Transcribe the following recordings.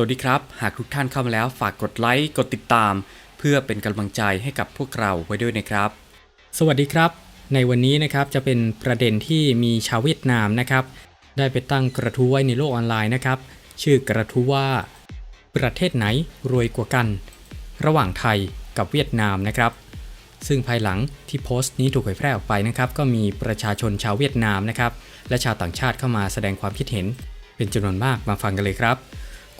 วัสดีครับ หากทุกท่านเข้ามาแล้วฝากกดไลค์กดติดตาม เพื่อเป็นกำลังใจให้กับพวกเราไว้ด้วยนะครับ สวัสดีครับ ในวันนี้นะครับจะเป็นประเด็นที่มีชาวเวียดนามนะครับ ได้ไปตั้งกระทู้ไว้ในโลกออนไลน์นะครับ ชื่อกระทู้ว่า ประเทศไหนรวยกว่ากัน ระหว่างไทยกับเวียดนามนะครับ ซึ่งภายหลังที่โพสต์นี้ถูกเผยแพร่ออกไปนะครับ ก็มีประชาชนชาวเวียดนามนะครับ และชาวต่างชาติเข้ามาแสดงความคิดเห็น เป็นจำนวนมากมาฟังกันเลยครับ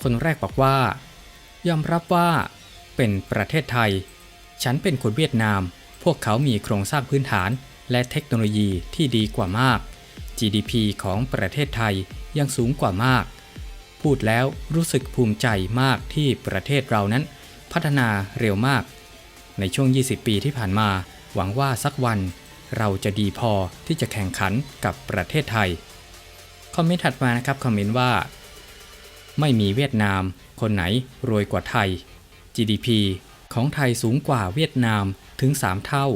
คนแรกบอกว่า ยอมรับว่าเป็นประเทศไทย ฉันเป็นคนเวียดนาม พวกเขามีโครงสร้างพื้นฐานและเทคโนโลยีที่ดีกว่ามาก GDP ของประเทศไทยยังสูงกว่ามาก พูดแล้วรู้สึกภูมิใจมากที่ประเทศเรานั้น พัฒนาเร็วมาก ในช่วง 20 ปีที่ผ่านมา หวังว่าสักวัน เราจะดีพอที่จะแข่งขันกับประเทศไทย คอมเมนต์ถัดมานะครับ คอมเมนต์ว่า ไม่มีเวียดนาม คนไหนรวยกว่าไทย GDP ของไทยสูงกว่าเวียดนามถึง 3 เท่า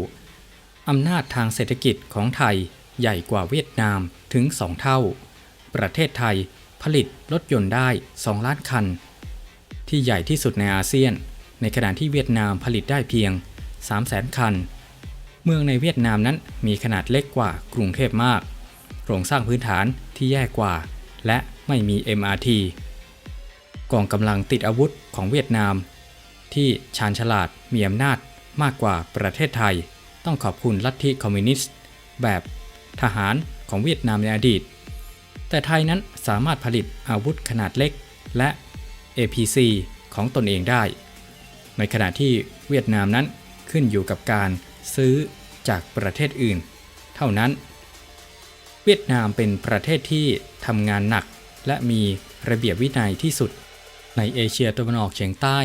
อำนาจทางเศรษฐกิจของไทยใหญ่กว่าเวียดนามถึง 2 เท่า ประเทศไทยผลิตรถยนต์ได้ 2 ล้านคัน ที่ใหญ่ที่สุดในอาเซียน ในขณะที่เวียดนามผลิตได้เพียง 3 0 0 0 0 0คัน เมืองในเวียดนามนั้นมีขนาดเล็กกว่ากรุงเทพมาก โครงสร้างพื้นฐานที่แย่กว่า และไม่มี MRT กองกำลังติดอาวุธของเวียดนาม ที่ชาญฉลาดมีอำนาจมากกว่าประเทศไทย ต้องขอบคุณลัทธิคอมมิวนิสต์ แบบทหารของเวียดนามในอดีต แต่ไทยนั้นสามารถผลิตอาวุธขนาดเล็กและ APC ของตนเองได้ ในขณะที่เวียดนามนั้นขึ้นอยู่กับการซื้อจากประเทศอื่น เท่านั้น เวียดนามเป็นประเทศที่ทำงานหนักและมีระเบียบวินัยที่สุด ในเอเชียตะวันออกเฉียงใต้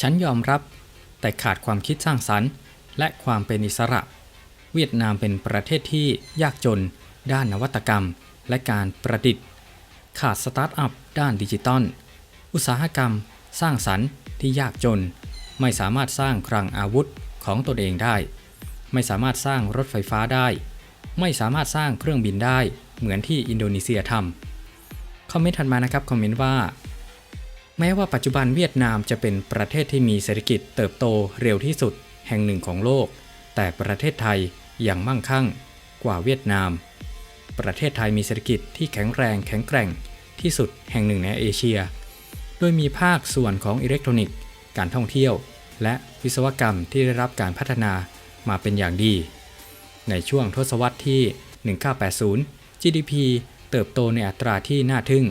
ฉันยอมรับแต่ขาดความคิดสร้างสรรค์และความเป็นอิสระ เวียดนามเป็นประเทศที่ยากจน ด้านนวัตกรรม และการประดิษฐ์ ขาดสตาร์ทอัพด้านดิจิตอล อุตสาหกรรม สร้างสรรค์ที่ยากจน ไม่สามารถสร้างคลังอาวุธของตนเองได้ ไม่สามารถสร้างรถไฟฟ้าได้ ไม่สามารถสร้างเครื่องบินได้เหมือนที่อินโดนีเซียทำคอมเมนต์ถัดมานะครับคอมเมนต์ว่า แม้ว่าปัจจุบันเวียดนามจะเป็นประเทศที่มีเศรษฐกิจเติบโตเร็วที่สุดแห่งหนึ่งของโลก แต่ประเทศไทยยังมั่งคั่งกว่าเวียดนาม ประเทศไทยมีเศรษฐกิจที่แข็งแรงแข็งแกร่งที่สุดแห่งหนึ่งในเอเชีย โดยมีภาคส่วนของอิเล็กทรอนิกส์ การท่องเที่ยว และวิศวกรรมที่ได้รับการพัฒนามาเป็นอย่างดี ในช่วงทศวรรษที่ 1980 GDP เติบโตในอัตราที่น่าทึ่ง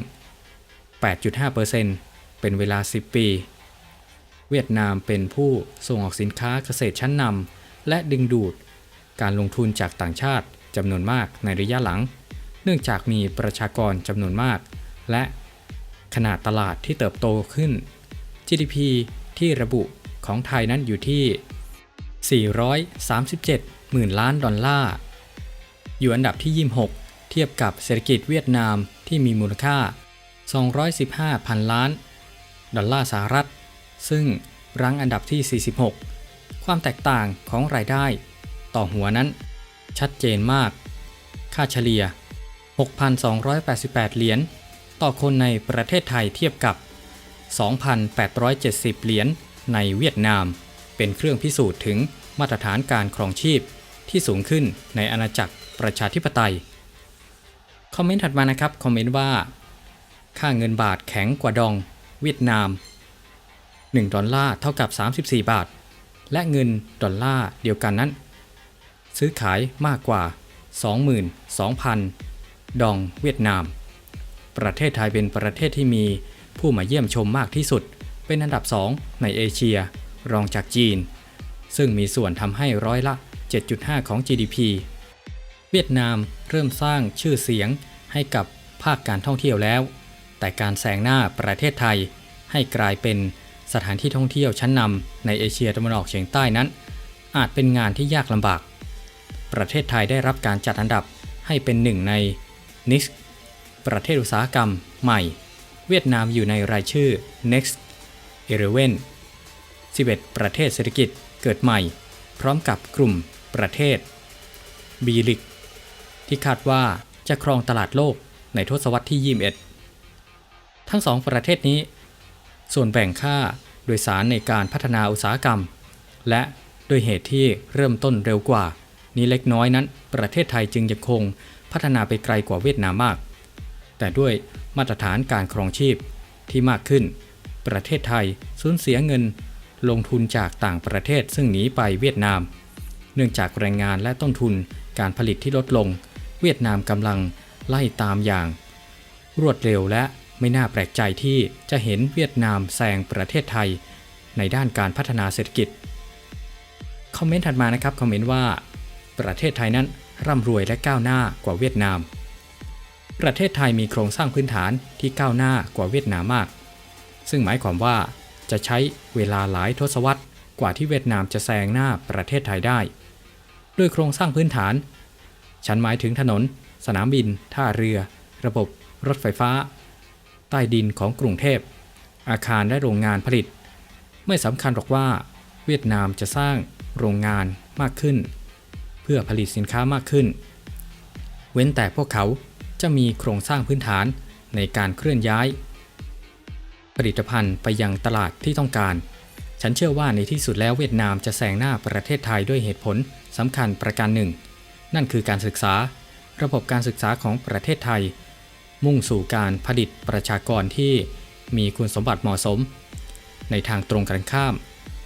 8.5% เป็นเวลา 10 ปี เวียดนามเป็นผู้ส่งออกสินค้าเกษตรชั้นนำและดึงดูด การลงทุนจากต่างชาติจำนวนมากในระยะหลัง เนื่องจากมีประชากรจำนวนมาก และขนาดตลาดที่เติบโตขึ้น GDP ที่ระบุของไทยนั้นอยู่ที่ 437 หมื่นล้านดอลลาร์ อยู่อันดับที่ 26 เทียบกับเศรษฐกิจเวียดนามที่มีมูลค่า 215 พันล้าน ดอลลาร์สหรัฐ ซึ่งรั้งอันดับที่ 46 ความแตกต่างของรายได้ ต่อหัวนั้น ชัดเจนมาก ค่าเฉลี่ย 6,288 เหรียญต่อคนในประเทศไทยเทียบกับ 2,870 เหรียญในเวียดนาม เป็นเครื่องพิสูจน์ถึงมาตรฐานการครองชีพที่สูงขึ้นในอาณาจักรประชาธิปไตย คอมเมนต์ถัดมานะครับ คอมเมนต์ว่า ค่าเงินบาทแข็งกว่าดอง เวียดนาม 1 ดอลลาร์เท่ากับ 34 บาท และเงินดอลลาร์เดียวกันนั้น ซื้อขายมากกว่า 22,000 ดองเวียดนาม ประเทศไทยเป็นประเทศที่มีผู้มาเยี่ยมชมมากที่สุด เป็นอันดับ 2 ในเอเชีย รองจากจีน ซึ่งมีส่วนทำให้ร้อยละ 7.5 ของ GDP เวียดนามเริ่มสร้างชื่อเสียงให้กับภาคการท่องเที่ยวแล้ว แต่การแซงหน้าประเทศไทย ให้กลายเป็นสถานที่ท่องเที่ยวชั้นนำในเอเชียตะวันออกเฉียงใต้นั้น อาจเป็นงานที่ยากลำบาก ประเทศไทยได้รับการจัดอันดับให้เป็นหนึ่งใน NIX ประเทศอุตสาหกรรมใหม่ เวียดนามอยู่ในรายชื่อ Next 11 11 ประเทศเศรษฐกิจเกิดใหม่ พร้อมกับกลุ่มประเทศ b ีลิกที่คาดว่าจะครองตลาดโลกในทศวรรษที่ 21 ทั้งสองประเทศนี้ ส่วนแบ่งค่าโดยสารในการพัฒนาอุตสาหกรรม และด้วยเหตุที่เริ่มต้นเร็วกว่า นี้เล็กน้อยนั้น ประเทศไทยจึงยังคงพัฒนาไปไกลกว่าเวียดนามมาก แต่ด้วยมาตรฐานการครองชีพที่มากขึ้น ประเทศไทยสูญเสียเงินลงทุนจากต่างประเทศซึ่งหนีไปเวียดนาม เนื่องจากแรงงานและต้นทุนการผลิตที่ลดลง เวียดนามกำลังไล่ตามอย่าง รวดเร็วและ ไม่น่าแปลกใจที่จะเห็นเวียดนามแซงประเทศไทย ในด้านการพัฒนาเศรษฐกิจ คอมเมนต์ถัดมานะครับ คอมเมนต์ว่า ประเทศไทยนั้นร่ำรวยและก้าวหน้ากว่าเวียดนาม ประเทศไทยมีโครงสร้างพื้นฐานที่ก้าวหน้ากว่าเวียดนามมาก ซึ่งหมายความว่าจะใช้เวลาหลายทศวรรษกว่าที่เวียดนามจะแซงหน้าประเทศไทยได้ ด้วยโครงสร้างพื้นฐาน ฉันหมายถึงถนน สนามบิน ท่าเรือ ระบบ รถไฟฟ้า ใต้ดินของกรุงเทพ อาคารและโรงงานผลิต ไม่สำคัญหรอกว่า เวียดนามจะสร้างโรงงานมากขึ้น เพื่อผลิตสินค้ามากขึ้น เว้นแต่พวกเขาจะมีโครงสร้างพื้นฐานในการเคลื่อนย้าย ผลิตภัณฑ์ไปยังตลาดที่ต้องการ ฉันเชื่อว่าในที่สุดแล้วเวียดนามจะแซงหน้าประเทศไทยด้วยเหตุผลสำคัญประการหนึ่ง นั่นคือการศึกษา ระบบการศึกษาของประเทศไทย มุ่งสู่การผลิตประชากรที่มีคุณสมบัติเหมาะสม ในทางตรงกันข้าม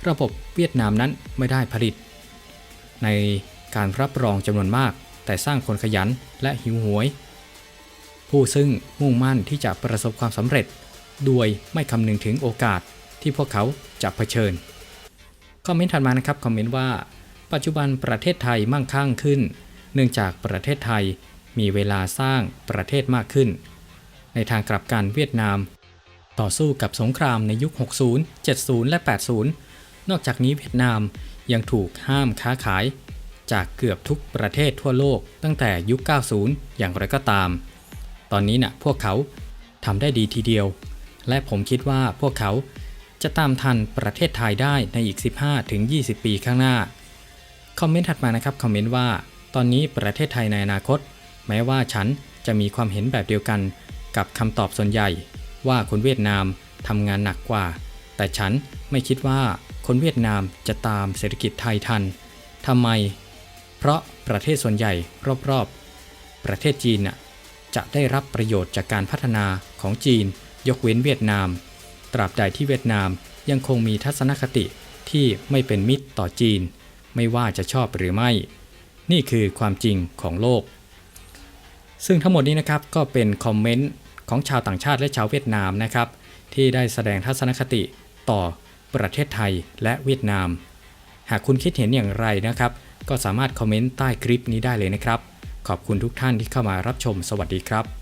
ระบบเวียดนามนั้นไม่ได้ผลิต ในการรับรองจำนวนมาก แต่สร้างคนขยันและหิวโหวยผู้ซึ่งมุ่งมั่นที่จะประสบความสำเร็จ โดยไม่คำนึงถึงโอกาสที่พวกเขาจะเผชิญ คอมเมนต์ถัดมานะครับ คอมเมนต์ว่า ปัจจุบันประเทศไทยมั่งคั่งขึ้น เนื่องจากประเทศไทย มีเวลาสร้างประเทศมากขึ้น ในทางกลับกันเวียดนาม ต่อสู้กับสงครามในยุค 60 70 และ 80 นอกจากนี้เวียดนามยังถูกห้ามค้าขาย จากเกือบทุกประเทศทั่วโลกตั้งแต่ยุค 90 อย่างไรก็ตาม ตอนนี้นะ่ะพวกเขาทำได้ดีทีเดียว และผมคิดว่าพวกเขาจะตามทันประเทศไทยได้ในอีก 15-20 ปีข้างหน้า คอมเมนต์ถัดมานะครับ คอมเมนต์ว่า ตอนนี้ประเทศไทยในอนาคต แม้ว่าฉันจะมีความเห็นแบบเดียวกันกับคำตอบส่วนใหญ่ ว่าคนเวียดนามทำงานหนักกว่า แต่ฉันไม่คิดว่าคนเวียดนามจะตามเศรษฐกิจไทยทันทำไม เพราะประเทศส่วนใหญ่รอบๆ ประเทศจีนน่ะจะได้รับประโยชน์จากการพัฒนาของจีน ยกเว้นเวียดนาม ตราบใดที่เวียดนามยังคงมีทัศนคติที่ไม่เป็นมิตรต่อจีน ไม่ว่าจะชอบหรือไม่ นี่คือความจริงของโลก ซึ่งทั้งหมดนี้นะครับก็เป็นคอมเมนต์ของชาวต่างชาติและชาวเวียดนามนะครับ ที่ได้แสดงทัศนคติต่อประเทศไทยและเวียดนาม หากคุณคิดเห็นอย่างไรนะครับ ก็สามารถคอมเมนต์ใต้คลิปนี้ได้เลยนะครับ ขอบคุณทุกท่านที่เข้ามารับชมสวัสดีครับ